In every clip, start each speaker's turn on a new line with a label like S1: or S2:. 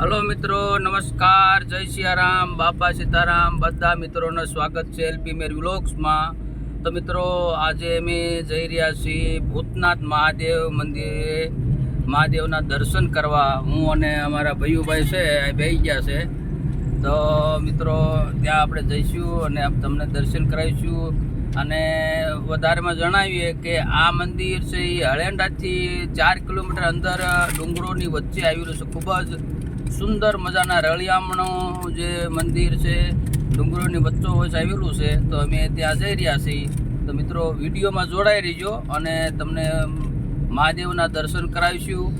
S1: Hello મિત્રો, નમસ્કાર, જય સિયારામ, બાપા સીતારામ, બધા મિત્રોનું સ્વાગત છે એલપી મેર વ્લોગ્સમાં. તો મિત્રો, આજે અમે જઈ રહ્યા છીએ ભૂતનાથ મહાદેવ મંદિરે. મહાદેવના દર્શન કરવા. હું અને અમારા ભૈયુભાઈ છે, એ ભાઈ ગયા છે. તો મિત્રો, ત્યાં આપણે જઈશું અને તમને દર્શન કરાવીશું. અને વધારેમાં જણાવીએ કે આ મંદિર છે એ હળેંડાથી ચાર કિલોમીટર અંદર ડુંગરોની વચ્ચે આવેલું છે, ખૂબ જ સુંદર મજાના રળિયામણું જે મંદિર છે ડુંગરોની વચ્ચો વચ્ચે આવેલું છે તો અમે ત્યાં જઈ રહ્યા છીએ. તો મિત્રો વિડીયોમાં જોડાઈ રહીજો અને તમને મહાદેવના દર્શન કરાવીશું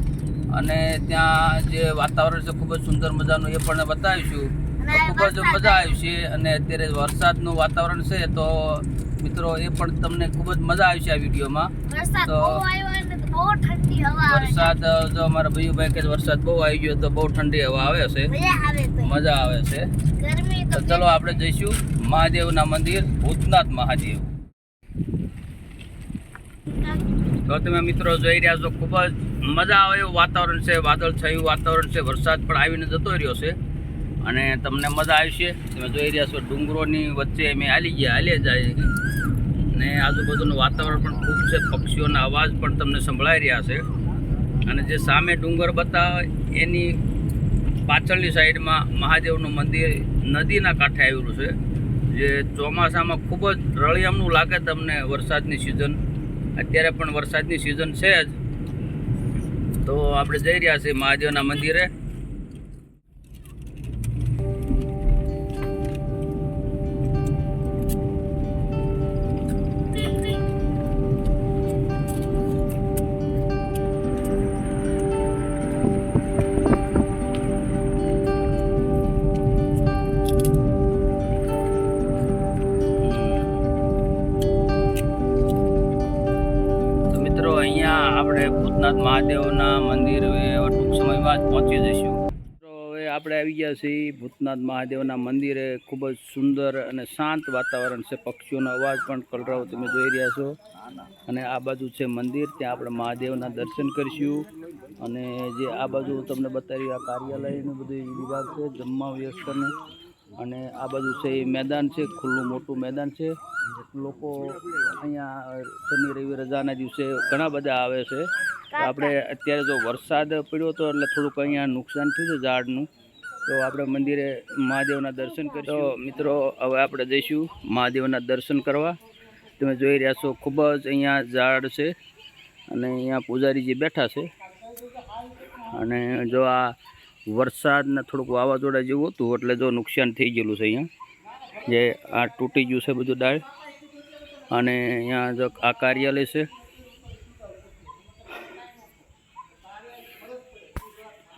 S1: અને ત્યાં જે વાતાવરણ છે ખૂબ જ સુંદર મજાનું એ પણ બતાવીશું. તો ખૂબ જ મજા આવશે અને અત્યારે વરસાદનું વાતાવરણ છે તો મિત્રો એ પણ તમને ખૂબ જ મજા આવશે આ વિડીયોમાં. તો-
S2: બહુ ઠંડી હવા
S1: વરસાદ જો અમારા ભૈયુભાઈ કે વરસાદ બહુ આવી ગયો તો બહુ ઠંડી હવા આવે છે.
S2: મજા આવે
S1: છે.
S2: ગરમી
S1: તો ચલો આપણે જઈશું મહાદેવના મંદિર ભૂતનાથ મહાદેવ. તો તમે મિત્રો જોઈ રહ્યા છો ખૂબ જ મજા આવે એવું વાતાવરણ છે વાદળ છાયું વાતાવરણ છે વરસાદ પણ આવીને જતો રહ્યો છે. અને તમને મજા આવશે. તમે જોઈ રહ્યા છો ડુંગરોની વચ્ચે અમે હાલી ગયા હાલે જાય. ને આજુબાજુનું વાતાવરણ પણ ખૂબ છે. પક્ષીઓના અવાજ પણ તમને સંભળાઈ રહ્યા છે. અને જે સામે ડુંગર બતાવે, એની પાછળની સાઈડમાં મહાદેવનું મંદિર નદીના કાંઠે આવેલું છે. જે ચોમાસામાં ખૂબ જ રળિયામનું લાગે તમને વરસાદની સિઝન અત્યારે પણ વરસાદની સિઝન છે જ. તો આપણે જઈ રહ્યા છીએ મહાદેવના મંદિરે. આપણે ભૂતનાથ મહાદેવના મંદિર ટૂંક સમયમાં જ પહોંચી જઈશું. તો હવે આપણે આવી ગયા છીએ ભૂતનાથ મહાદેવના મંદિરે. ખૂબ જ સુંદર અને શાંત વાતાવરણ છે. પક્ષીઓનો અવાજ પણ કલરાવ તમે જોઈ રહ્યા છો. અને આ બાજુ છે મંદિર. ત્યાં આપણે મહાદેવના દર્શન કરીશું. અને જે આ બાજુ તમને બતાવી આ કાર્યાલયનું બધું વિભાગ છે, જમવા વ્યવસ્થાનું. અને આ બાજુ છે એ મેદાન છે, ખુલ્લું મોટું મેદાન છે. લોકો અહીંયા શનિ રવિ રજાના દિવસે ઘણા બધા આવે છે. આપણે અત્યારે જો વરસાદ પડ્યો હતો એટલે થોડુંક અહીંયા નુકસાન થયું છે ઝાડનું. તો આપણે મંદિરે મહાદેવના દર્શન કરી તો મિત્રો, હવે આપણે જઈશું મહાદેવના દર્શન કરવા. તમે જોઈ રહ્યા છો, ખૂબ જ અહીંયા ઝાડ છે અને અહીંયા પૂજારીજી બેઠા છે. અને જો આ વરસાદને થોડુંક વાવાઝોડા જેવું હતું એટલે જો નુકસાન થઈ ગયેલું છે અહીંયા. જે આ તૂટી ગયું છે બધું ડાળ. અને અહીંયા જો આ કાર્યાલય છે.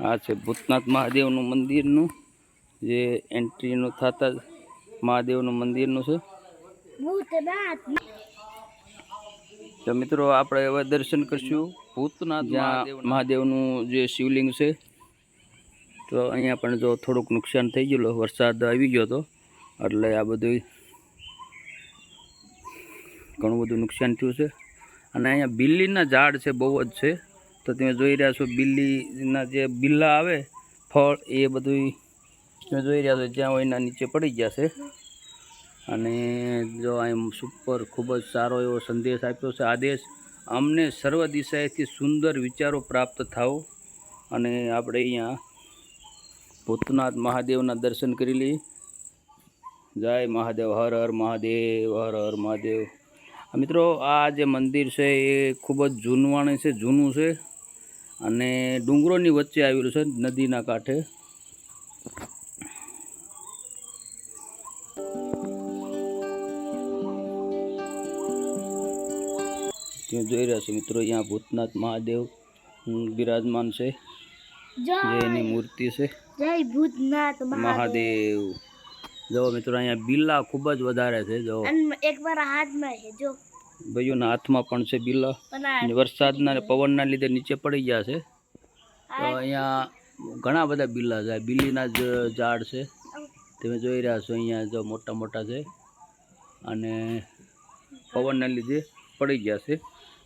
S1: આ છે ભૂતનાથ મહાદેવનું મંદિરનું. જે એન્ટ્રીનું થતા મહાદેવનું મંદિરનું છે. તો મિત્રો આપણે હવે દર્શન કરશું. ભૂતનાથ મહાદેવનું જે શિવલિંગ છે તો અહીંયા પણ જો થોડુંક નુકસાન થઈ ગયેલું વરસાદ આવી ગયો હતો એટલે આ બધું ઘણું બધું નુકસાન થયું છે. અને અહીંયા બિલ્લીના ઝાડ છે, બહુ જ છે. તો તમે જોઈ રહ્યા છો, બિલ્લીના જે બિલ્લા આવે, ફળ એ બધું તમે જોઈ રહ્યા છો, જ્યાં હોય એના નીચે પડી ગયા છે. અને જો અહીં સુપર ખૂબ જ સારો એવો સંદેશ આપ્યો છે, આદેશ. અમને સર્વ દિશાએથી સુંદર વિચારો પ્રાપ્ત થાવ અને આપણે અહીંયા ભૂતનાથ મહાદેવના દર્શન કરી લઈએ. જય મહાદેવ, હર હર મહાદેવ, હર હર મહાદેવ. આ મિત્રો, આ જે મંદિર છે એ ખૂબ જ જૂનવાણી છે, જૂનું છે. અને ડુંગરોની વચ્ચે આવેલું છે, નદીના કાંઠે. જોઈ રહ્યા છો મિત્રો, અહીંયા ભૂતનાથ મહાદેવ બિરાજમાન છે. એની મૂર્તિ છે.
S2: જય ભૂતનાથ મહાદેવ.
S1: જો મિત્રો અહીંયા બિલ્લા ખૂબ જ વધારે છે જો
S2: એક વાર હાથમાં છે જો.
S1: ભાઈઓના હાથમાં પણ છે બિલ્લા. અને વરસાદના અને પવનના લીધે નીચે પડી ગયા છે. તો અહીંયા ઘણા બધા બિલ્લા છે. બિલ્લીના જ ઝાડ છે. તમે જોઈ રહ્યા છો અહીંયા જો મોટા મોટા છે. અને પવનના લીધે પડી ગયા છે.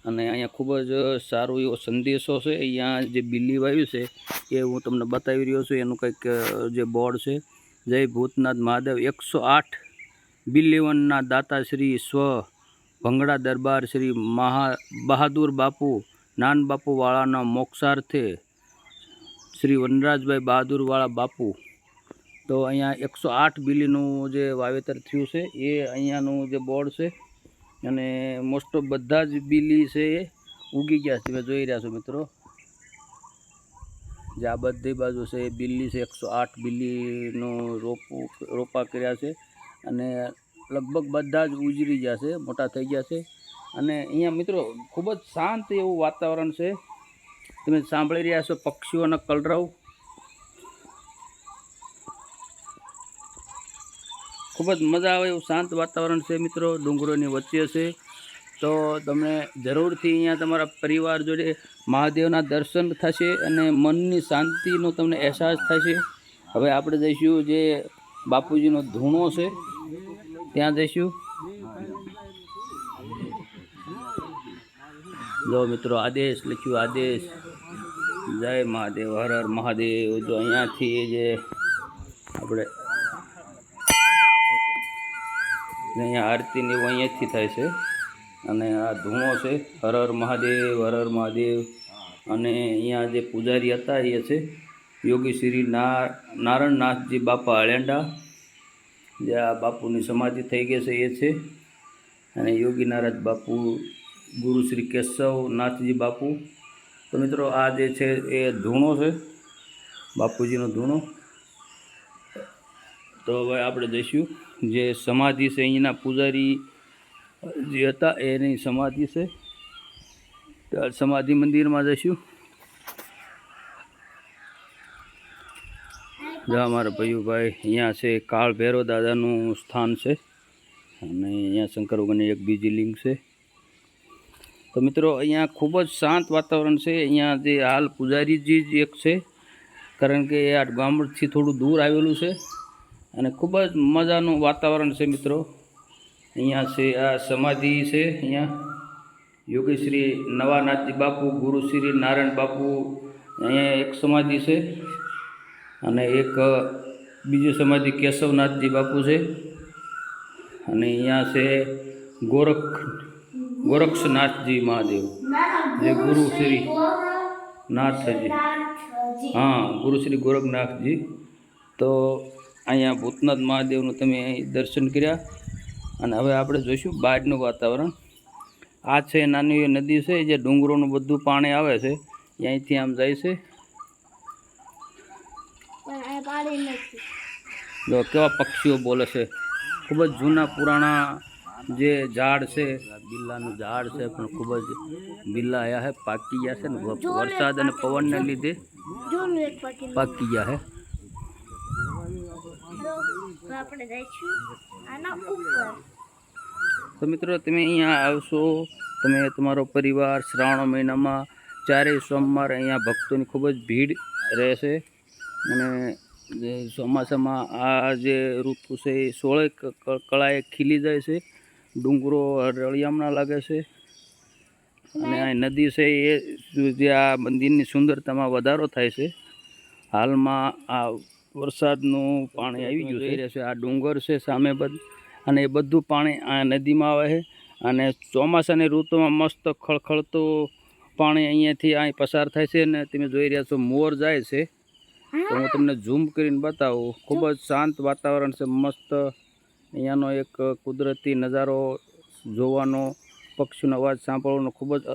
S1: અને અહીંયા ખૂબ જ સારો એવો સંદેશો છે. અહીંયા જે બિલ્લી વાયુ છે, એ હું તમને બતાવી રહ્યો છું. એનું કંઈક જે બોર્ડ છે, જય ભૂતનાથ મહાદેવ એકસો આઠ બિલ્લીવનના દાતા શ્રી સ્વ ભંગડા દરબાર શ્રી મહા બહાદુર બાપુ, નાન બાપુવાળાના મોક્ષાર્થે શ્રી વનરાજભાઈ બહાદુરવાળા બાપુ. તો અહીંયા એકસો આઠ બિલીનું જે વાવેતર થયું છે, એ અહીંયાનું જે બોર્ડ છે અને મોસ્ટ ઓફ બધા જ બિલી છે એ ઉગી ગયા છે. તમે જોઈ રહ્યા છો મિત્રો. જે આ બધી બાજુ છે એ બિલ્લી છે. એકસો આઠ બિલ્લીનું રોપું, રોપા કર્યા છે અને લગભગ બધા જ ઉજરી ગયા છે, મોટા થઈ ગયા છે. અને અહીંયા મિત્રો ખૂબ જ શાંત એવું વાતાવરણ છે. તમે સાંભળી રહ્યા છો પક્ષીઓના કલરવ. ખૂબ જ મજા આવે એવું શાંત વાતાવરણ છે મિત્રો, ડુંગરોની વચ્ચે છે. તો તમને જરૂરથી અહીંયા તમારા પરિવાર જોડે મહાદેવના દર્શન થશે અને મનની શાંતિનો તમને અહેસાસ થશે. હવે આપણે જઈશું જે બાપુજીનો ધૂણો છે, ત્યાં જઈશું. જો મિત્રો, આદેશ, લખ્યું આદેશ. જય મહાદેવ, હર હર મહાદેવ. જો અહીંયાથી જે આપણે ને અહીંયા આરતીને એવું અહીંયાથી થાય છે. અને આ ધૂણો છે, હર હર મહાદેવ, હર હર મહાદેવ. અને અહીંયા જે પૂજારી હતા એ છે, યોગી શ્રી ના નારણનાથજી બાપા હળેંડા જે આ બાપુની સમાધિ થઈ ગઈ છે એ છે. અને યોગી નારાજ બાપુ, ગુરુ શ્રી કેશવનાથજી બાપુ. તો મિત્રો આ જે છે એ ધૂણો છે, બાપુજીનો ધૂણો. તો હવે આપણે જઈશું. જે સમાધિ છે અહીંના પૂજારી જે હતા, એની સમાધિ છે. સમાધિ મંદિરમાં જઈશું. જો મારા ભૈયુભાઈ અહીંયા છે, કાળ ભૈરવ દાદાનું સ્થાન છે. અને અહીંયા શંકર ભગવાનની એક બીજી લિંગ છે. તો મિત્રો, અહીંયા ખૂબ જ શાંત વાતાવરણ છે. અહીંયા જે હાલ પૂજારીજી જ એક છે. કારણ કે એ આ ગામડથી થોડું દૂર આવેલું છે. અને ખૂબ જ મજાનું વાતાવરણ છે મિત્રો. અહીંયા છે આ સમાધિ છે અહીંયા. યોગી શ્રી નવાનાથજી બાપુ ગુરુ શ્રી નારાયણ બાપુ અહીંયા એક સમાધિ છે. અને એક બીજી સમાધિ કેશવનાથજી બાપુ છે. અને અહીંયા છે ગોરખ ગોરક્ષનાથજી મહાદેવ. જે ગુરુ શ્રી નાથજી. હા ગુરુ શ્રી ગોરખનાથજી. તો અહીંયા ભૂતનાથ મહાદેવનું તમે અહીં દર્શન કર્યા. અને હવે આપણે જોઈશું બહારનું વાતાવરણ. આ છે નાની એવી નદી છે જે ડુંગરોનું બધું પાણી આવે છે. અહીંથી આમ જાય છે. જો કેવા પક્ષીઓ બોલે છે. ખૂબ જ જૂના પુરાણા જે ઝાડ છે બિલ્લાનું ઝાડ છે પણ ખૂબ જ બિલ્લા આવ્યા છે પાકી ગયા છે ને. વરસાદ અને પવનને લીધે
S2: પાકી
S1: ગયા. છે
S2: તો
S1: મિત્રો તમે અહીંયા આવશો, તમે તમારો પરિવાર શ્રાવણ મહિનામાં ચારેય સોમવાર અહીંયા ભક્તોની ખૂબ જ ભીડ રહેશે અને ચોમાસામાં આ જે ઋતુ છે એ સોળે કળાએ ખીલી જાય છે, ડુંગરો રળિયામણા લાગે છે અને આ નદી છે એ જે આ મંદિરની સુંદરતામાં વધારો થાય છે. હાલમાં આ વરસાદનું પાણી આવી ગયું છે. રહેશે આ ડુંગર છે સામે બધું અને એ બધું પાણી આ નદીમાં આવે છે. અને ચોમાસાની ઋતુમાં મસ્ત ખળખળતું પાણી અહીંયાથી અહીં પસાર થાય છે અને તમે જોઈ રહ્યા છો મોર જાય છે. તો હું તમને ઝૂમ કરીને બતાવું. ખૂબ જ શાંત વાતાવરણ છે મસ્ત અહીંયાનો એક કુદરતી નજારો જોવાનો પક્ષીનો અવાજ સાંભળવાનો ખૂબ જ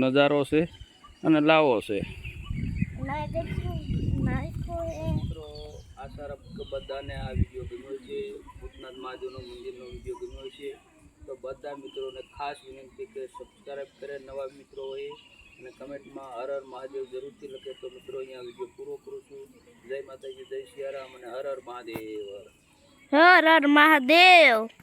S1: નજારો છે અને લાવો છે
S2: ના દેખું ના કોઈ
S1: મિત્રો રાખું બધાને આ વીડિયો ગમ્યો છે, ભૂતનાથ મહાદેવનો મંદિરનો વીડિયો ગમ્યો છે, તો બધા મિત્રોને ખાસ વિનંતી કે સબસ્ક્રાઈબ કરે, નવા મિત્રો હોય અને કમેન્ટમાં હર હર મહાદેવ જરૂરથી લખે, તો મિત્રો અહીંયા વીડિયો પૂરો કરું છું. જય માતાજી, જય સિયારામ અને હર હર મહાદેવ.
S2: હર હર મહાદેવ.